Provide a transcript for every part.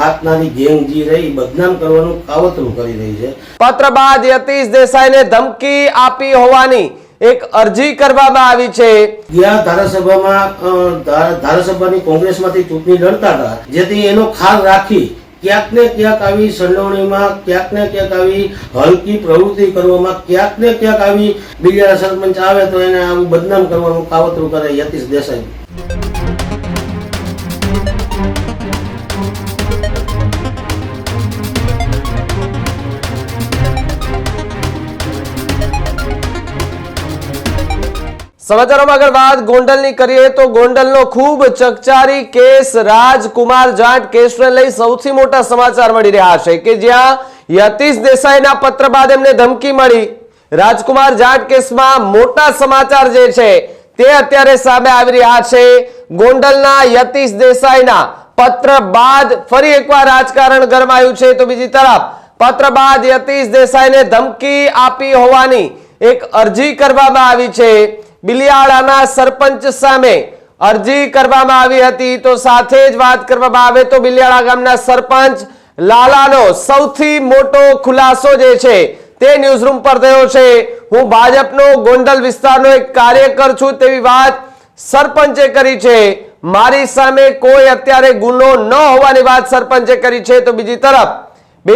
હાથનારી gang જે રહી બદનામ કરવાનું કાવતરું કરી રહી છે. પત્ર બાદ યતીશ દેસાઈને ધમકી આપી હોવાની એક અરજી કરવામાં આવી છે. ગયા ધારાસભામાં ધારાસભાની કોંગ્રેસમાંથી ચૂંટણી લડતા હતા જેથી એનો ખાલ રાખી ક્યાંક ને ક્યાંક આવી સંડોવણીમાં ક્યાંક ને ક્યાંક આવી હલકી પ્રવૃત્તિ કરવામાં ક્યાંક ને ક્યાંક આવી બીજા સરપંચ આવે તો એને આવું બદનામ કરવાનું કાવતરું કરે યતીશ દેસાઈ. સમાચારોમાં આગળ વાત ગોંડલની કરીએ તો ગોંડલનો ખૂબ ચકચારી કેસ રાજકુમાર જાટ કેસને લઈ સૌથી મોટા સમાચાર મળી રહ્યા છે કે જ્યાં યતીશ દેસાઈના પત્ર બાદ એમને ધમકી મળી. રાજકુમાર જાટ કેસમાં મોટા સમાચાર જે છે તે અત્યારે સામે આવી રહ્યા છે. ગોંડલના યતીશ દેસાઈના પત્ર બાદ ફરી એકવાર રાજકારણ ગરમાયું છે. તો બીજી તરફ, પત્ર બાદ યતીશ દેસાઈને ધમકી આપી હોવાની એક અરજી કરવામાં આવી છે. બિલિયાળાના સરપંચ સામે અરજી કરવામાં આવી હતી. તો સાથે જ વાત કરવામાં આવે તો બિલિયાળા ગામના સરપંચ લાલાનો સૌથી મોટો ખુલાસો જે છે તે ન્યૂઝરૂમ પર થયો છે. હું ભાજપનો ગોંડલ વિસ્તારનો એક કાર્યકર છું તેવી વાત સરપંચે કરી છે. મારી સામે કોઈ અત્યારે ગુનો ન હોવાની વાત સરપંચે કરી છે. તો બીજી તરફ બે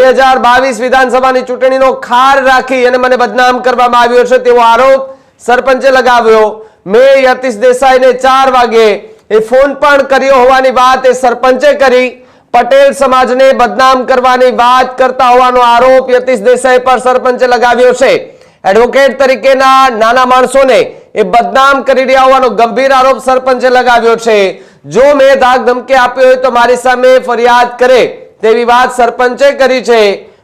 વિધાનસભાની ચૂંટણીનો ખાર રાખી અને મને બદનામ કરવામાં આવ્યો છે તેવો આરોપ સરપંચે લગાવ્યો. મેં યતીશ દેસાઈને ચાર વાગે એ ફોન પણ કર્યો હોવાની વાત એ સરપંચે કરી. પટેલ સમાજને બદનામ કરવાની વાત કરતા હોવાનો આરોપ યતીશ દેસાઈ પર સરપંચે લગાવ્યો છે. એડવોકેટ તરીકેના નાના માણસોને એ બદનામ કરી રહ્યા હોવાનો ગંભીર આરોપ સરપંચે લગાવ્યો છે. જો મેં ધાક ધમકી આપ્યો હોય તો મારી સામે ફરિયાદ કરે તેવી વાત સરપંચે કરી છે.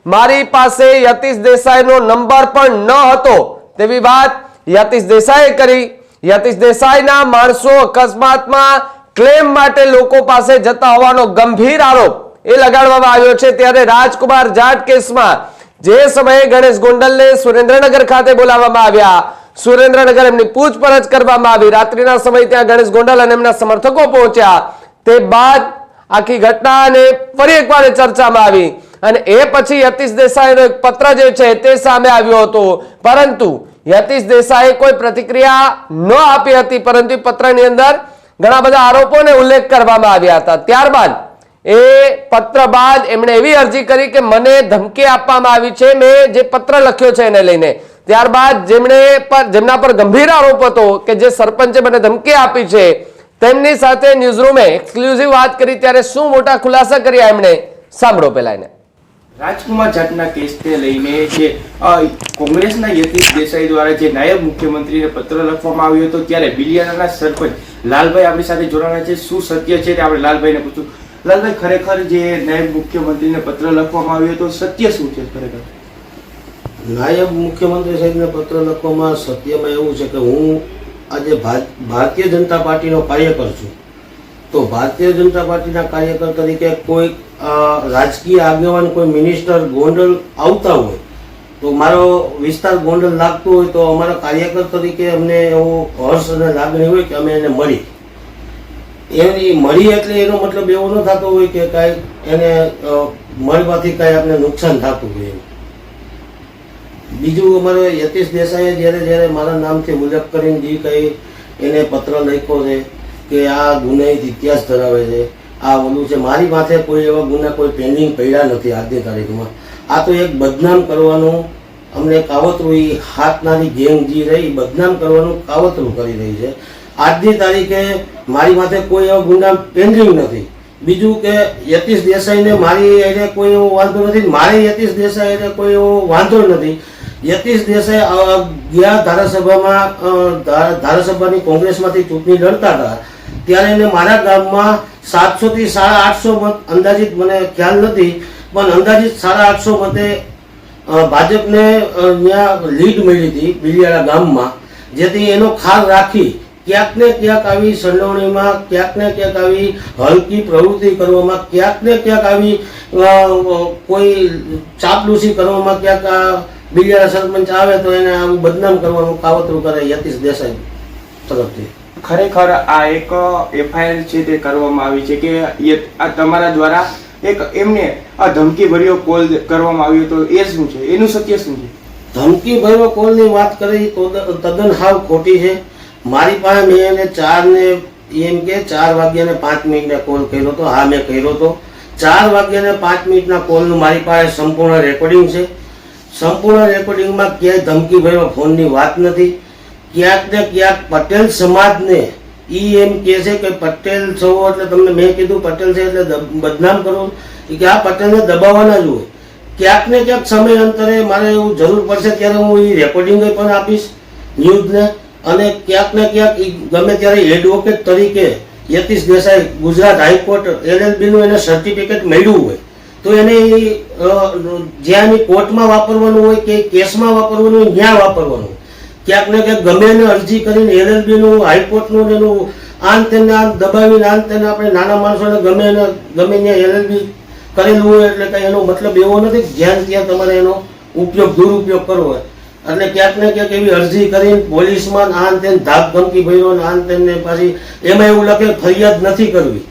મારી પાસે યતીશ દેસાઈનો નંબર પણ ન હતો તેવી વાત યતીશ દેસાઈએ કરી. યતીશ દેસાઈના માણસો અકસ્માતમાં ક્લેમ માટે લોકો પાસે જતા હોવાનો ગંભીર આરોપ એ લગાડવામાં આવ્યો છે. ત્યારે રાજકુમાર જાટ કેસમાં જે સમયે ગણેશ ગોંડલને સુરેન્દ્રનગર ખાતે બોલાવવામાં આવ્યા, સુરેન્દ્રનગર એમની પૂછપરછ કરવામાં આવી. રાત્રિના સમય ત્યાં ગણેશ ગોંડલ અને એમના સમર્થકો પહોંચ્યા. તે બાદ આખી ઘટના અને ફરી એકવાર ચર્ચામાં આવી. અને એ પછી યતીશ દેસાઈનો એક પત્ર જે છે તે સામે આવ્યો હતો. પરંતુ યતીશ દેસાઈએ કોઈ પ્રતિક્રિયા ન આપી હતી, પરંતુ પત્રની અંદર ઘણા બધા આરોપોને ઉલ્લેખ કરવામાં આવ્યા હતા. ત્યારબાદ એ પત્ર બાદ એમણે એવી અરજી કરી કે મને ધમકી આપવામાં આવી છે, મેં જે પત્ર લખ્યો છે એને લઈને. ત્યારબાદ જેમણે પર, જેમના પર ગંભીર આરોપ હતો કે જે સરપંચે મને ધમકી આપી છે, તેમની સાથે ન્યૂઝરૂમે એક્સક્લુઝિવ વાત કરી, ત્યારે શું મોટા ખુલાસા કર્યા એમણે? સાંભળો પેલા એને. રાજકુમાર જાટના કેસને લઈને જે કોંગ્રેસના યતીશ દેસાઈ દ્વારા જે નાયબ મુખ્યમંત્રીને પત્ર લખવામાં આવ્યો હતો, ત્યારે બિલિયાના સરપંચ લાલભાઈ આપણી સાથે જોડાણા છે. શું સત્ય છે તે આપણે લાલભાઈને પૂછું. લાલભાઈ, ખરેખર જે નાયબ મુખ્યમંત્રીને પત્ર લખવામાં આવ્યો હતો, સત્ય શું છે ખરેખર? નાયબ મુખ્યમંત્રી સાહેબને પત્ર લખવામાં સત્યમાં એવું છે કે હું આજે ભારતીય જનતા પાર્ટીનો કાર્યકર છું. તો ભારતીય જનતા પાર્ટીના કાર્યકર તરીકે કોઈ રાજકીય આગેવાન, કોઈ મિનિસ્ટર, ગોંડલ આવતા હોય, તો મારો વિસ્તાર ગોંડલ લાગતો હોય, તો અમારા કાર્યકર તરીકે અમને એવો હર્ષ અને લાગણી હોય કે અમે એને મળી. એની મળી એટલે એનો મતલબ એવો ન થતો હોય કે કાંઈ એને મળવાથી કાંઈ આપણે નુકસાન થતું હોય બીજું અમારે યતીશ દેસાઈએ જ્યારે જ્યારે મારા નામથી ઉલ્લેખ કરીને જે કંઈ એને પત્ર લખ્યો છે કે આ ગુનાહિત ઇતિહાસ ધરાવે છે. આ ઓલું છે. મારી માથે કોઈ એવા ગુના કોઈ પેન્ડિંગ પડ્યા નથી આજની તારીખમાં. આ તો એક બદનામ કરવાનું અમને કાવતરું એ હાથનારી ગેંગ જે રહી બદનામ કરવાનું કાવતરું કરી રહી છે. આજની તારીખે મારી માથે કોઈ એવા ગુના પેન્ડિંગ નથી. બીજું કે યતીશ દેસાઈને મારી એને કોઈ એવો વાંધો નથી. મારે યતીશ દેસાઈ એને કોઈ એવો વાંધો નથી. યતીશ દેસાઈ ગયા ધારાસભામાં ધારાસભાની કોંગ્રેસમાંથી ચૂંટણી લડતા હતા. ત્યારે એને મારા ગામમાં સાતસો થી સાડા આઠસો મત અંદાજિત મને ખ્યાલ નથી, પણ અંદાજિત સાડા આઠસો મતે ભાજપને ત્યાં લીડ મળી હતી બિલિયાળા ગામમાં, જેથી એનો ખાલ રાખી ક્યાંક ને ક્યાંક આવી સંડોવણીમાં, ક્યાંક ને ક્યાંક આવી હલકી પ્રવૃત્તિ કરવામાં, ક્યાંક ને ક્યાંક આવી કોઈ ચાપલૂસી કરવામાં ક્યાંક આ બિલિયાળા સરપંચ આવે તો એને આવું બદનામ કરવાનું કાવતરું કરે યતીશ દેસાઈ તરફથી. ખરેખર આ એક એફઆઈઆર છે તે કરવામાં આવી છે કે આ તમારા દ્વારા એક એમને આ ધમકી ભર્યો કોલ કરવામાં આવ્યો તો એ શું છે? એનું સત્ય શું છે? ધમકી ભર્યો કોલની વાત કરી તો તદ્દન હાવ ખોટી છે. મારી પાસે મેં એને ચાર ને એમ કે ચાર વાગ્યા ને પાંચ મિનિટને કોલ કર્યો હતો હા, મેં કર્યો હતો ચાર વાગ્યા ને પાંચ મિનિટના કોલનું મારી પાસે સંપૂર્ણ રેકોર્ડિંગ છે. સંપૂર્ણ રેકોર્ડિંગમાં ક્યાંય ધમકી ભર્યો ફોનની વાત નથી. ક્યાંક ને ક્યાંક પટેલ સમાજને, ઈ એમ કહે છે કે પટેલ છો એટલે તમને મેં કીધું પટેલ છે એટલે બદનામ કરો. કે આ પટેલને દબાવવાના જ હોય. ક્યાંક ને ક્યાંક સમય અંતરે મારે એવું જરૂર પડશે ત્યારે હું એ રેકોર્ડિંગ પણ આપીશ ન્યૂઝને. અને ક્યાંક ને ક્યાંક ગમે ત્યારે એડવોકેટ તરીકે યતીશ દેસાઈ, ગુજરાત હાઈકોર્ટ એલએલબીનું એને સર્ટિફિકેટ મળ્યું હોય, તો એને જ્યાં એની કોર્ટમાં વાપરવાનું હોય કે કેસમાં વાપરવાનું હોય, ત્યાં વાપરવાનું. ક્યાંક ને ક્યાંક ગમે એને અરજી કરીને એલએલબીનું, હાઈકોર્ટનું એનું આન તેને આમ દબાવીને આન તેને આપણે નાના માણસોને ગમે એને ગમે ત્યાં એલએલબી કરેલું હોય એટલે કઈ એનો મતલબ એવો નથી જ્યાં ત્યાં તમારે એનો ઉપયોગ, દુરુપયોગ કરવો હોય. એટલે ક્યાંક ને ક્યાંક એવી અરજી કરીને પોલીસમાં આન તેન ધાક ધમકી ભર્યો ને આન તેને પાછી એમાં એવું લખે ફરિયાદ નથી કરવી.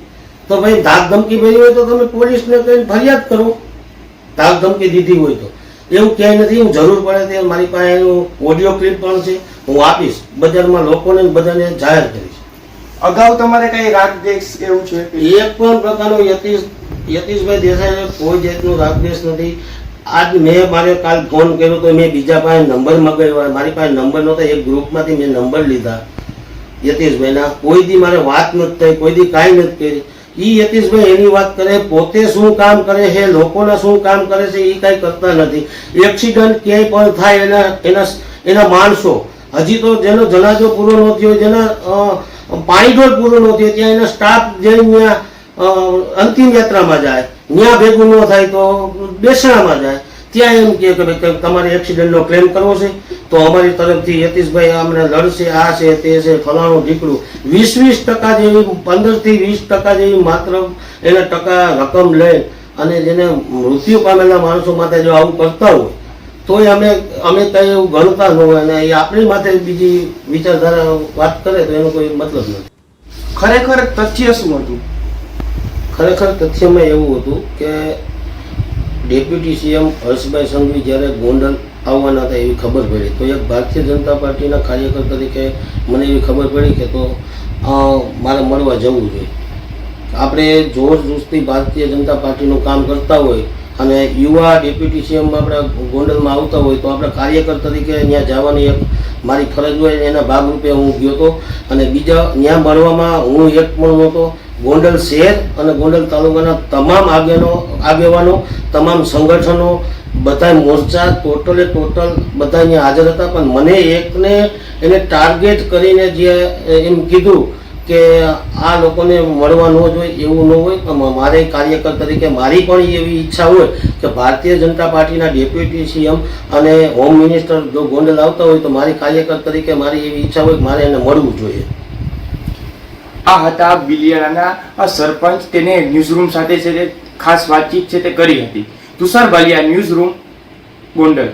તો ભાઈ ધાક ધમકી ભરી હોય તો તમે પોલીસને કહીને ફરિયાદ કરો. ધાક ધમકી દીધી હોય તો. એવું ક્યાંય નથી હું જરૂર પડે તે મારી પાસે ઓડિયો ક્લિપ પણ છે હું આપીશ. બજારમાં લોકોને બધાને જાહેર કરીશ. અગાઉ તમારે કઈ રાગ દેશ એવું છે? કે એક પણ પ્રકારનો યતીશ યતીશભાઈ દેસાઈને કોઈ જાતનું રાગદેશ નથી. આજ મેં મારે કાલ ફોન કર્યો તો મેં બીજા પાસે નંબર મગાવ્યો મારી પાસે નંબર નહોતો એક ગ્રુપમાંથી મેં નંબર લીધા યતીશભાઈના. કોઈ દી મારે વાત નથી થઈ કોઈ દી કાંઈ નથી કરી. ઈ યતીશભાઈ એની વાત કરે પોતે શું કામ કરે છે લોકોના શું કામ કરે છે એ કાંઈ કરતા નથી. એક્સિડન્ટ ક્યાંય પણ થાય એના એના એના માણસો. હજી તો જેનો જનાજો પૂરો ન થયો જેના અ, પાણી ઢોળ પૂરો ન થયો ત્યાં એના સ્ટાફ જઈને અંતિમ યાત્રામાં જાય. ત્યાં ભેગું ન થાય તો બેસણામાં જાય. ત્યાં એમ કે ભાઈ તમારે એક્સિડન્ટનો ક્લેમ કરવો છે. તો અમારી તરફથી યતીશભાઈ અમને લડશે આ છે તે છે ફલાણું ઢીકડું. વીસ વીસ ટકા જેવી પંદરથી વીસ ટકા જેવી માત્ર એને ટકા રકમ લે અને જેને મૃત્યુ પામેલા માણસો માટે જો આવું કરતા હોય તોય અમે અમે કંઈ એવું ગણતા ન હોય અને એ આપણી માથે બીજી વિચારધારા વાત કરે તો એનો કોઈ મતલબ નથી. ખરેખર તથ્ય શું હતું? ખરેખર તથ્યમાં એવું હતું કે ડેપ્યુટી સીએમ હર્ષભાઈ સંઘવી જ્યારે ગોંડલ આવવાના હતા એવી ખબર પડી. તો એક ભારતીય જનતા પાર્ટીના કાર્યકર તરીકે મને એવી ખબર પડી કે તો મારે મળવા જવું જોઈએ આપણે જોર જોશથી ભારતીય જનતા પાર્ટીનું કામ કરતા હોય અને યુવા ડેપ્યુટી સીએમ આપણે ગોંડલમાં આવતા હોય તો આપણે કાર્યકર તરીકે ત્યાં જવાની એક મારી ફરજ હોય, એના ભાગરૂપે હું ગયો હતો. અને બીજા ત્યાં મળવામાં હું એક પણ નહોતો. ગોંડલ શહેર અને ગોંડલ તાલુકાના તમામ આગેનો આગેવાનો, તમામ સંગઠનો બધા મોરચા ટોટલે ટોટલ બધા અહીંયા હાજર હતા. પણ મને એકને, એને ટાર્ગેટ કરીને જે એમ કીધું કે આ લોકોને મળવા ન જોઈએ, એવું ન હોય મારે કાર્યકર તરીકે મારી પણ એવી ઈચ્છા હોય કે ભારતીય જનતા પાર્ટીના ડેપ્યુટી સીએમ અને હોમ મિનિસ્ટર જો ગોંડલ આવતા હોય, તો મારી કાર્યકર તરીકે મારી એવી ઈચ્છા હોય કે મારે એને મળવું જોઈએ. આ હતા બિલિયાના સરપંચ તેને ન્યૂઝરૂમ સાથે છે તે ખાસ વાતચીત છે તે કરી હતી. તુષાર બાલિયા ન્યૂઝરૂમ ગોંડલ.